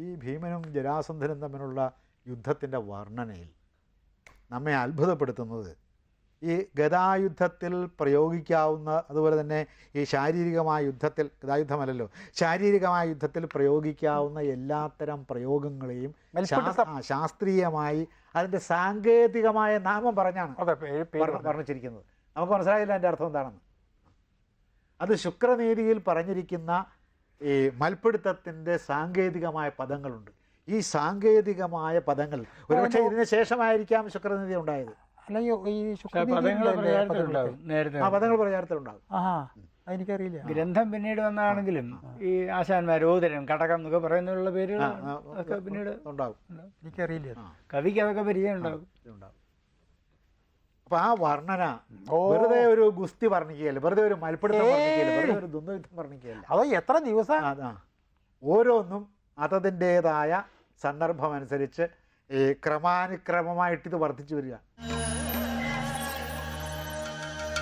ഈ ഭീമനും ജരാസന്ധനും തമ്മിലുള്ള യുദ്ധത്തിന്റെ വർണനയിൽ നമ്മെ അത്ഭുതപ്പെടുത്തുന്നത്. ഈ ഗതായുദ്ധത്തിൽ പ്രയോഗിക്കാവുന്ന അതുപോലെ തന്നെ ഈ ശാരീരികമായ യുദ്ധത്തിൽ ഗതായുദ്ധമല്ലല്ലോ ശാരീരികമായ യുദ്ധത്തിൽ പ്രയോഗിക്കാവുന്ന എല്ലാത്തരം പ്രയോഗങ്ങളെയും ശാസ്ത്രീയമായി അതിന്റെ സാങ്കേതികമായ നാമം പറഞ്ഞാണ് പറഞ്ഞിരിക്കുന്നത് നമുക്ക് മനസ്സിലായില്ല എന്റെ അർത്ഥം എന്താണെന്ന്. അത് ശുക്രനീതിയിൽ പറഞ്ഞിരിക്കുന്ന ഈ മൽപ്പിടുത്തത്തിന്റെ സാങ്കേതികമായ പദങ്ങളുണ്ട്. ഈ സാങ്കേതികമായ പദങ്ങൾ ഒരുപക്ഷെ ഇതിന് ശേഷമായിരിക്കാം ശുക്രനിധി ഉണ്ടായത്. അല്ലെങ്കിൽ ഈ പദങ്ങൾ ആ പ്രചാരത്തിലുണ്ടാകും. എനിക്കറിയില്ല ഗ്രന്ഥം പിന്നീട് വന്നാണെങ്കിലും ഈ ആശാന്മാർ ഓദരം കടകം എന്നൊക്കെ പറയുന്നുള്ള പേരുകൾ പിന്നീട് ഉണ്ടാകും. എനിക്കറിയില്ല. കവിക്ക് അതൊക്കെ പരിചയം ഉണ്ടാവും ഉണ്ടാകും അപ്പൊ ആ വർണന വെറുതെ ഒരു ഗുസ്തി വർണിക്കുകയല്ല? വെറുതെ ഒരു മൽപ്പിടുത്തം വർണിക്കുകയല്ല? വെറുതെ ഒരു ദ്വന്ദ്വയുദ്ധം വർണിക്കുകയല്ല? അതോ എത്ര ദിവസം? അതാ. ഓരോന്നും അതതിന്റെതായ സന്ദർഭമനുസരിച്ച് ഈ ക്രമാനുക്രമമായിട്ട് ഇത് വർദ്ധിച്ചു വരിക.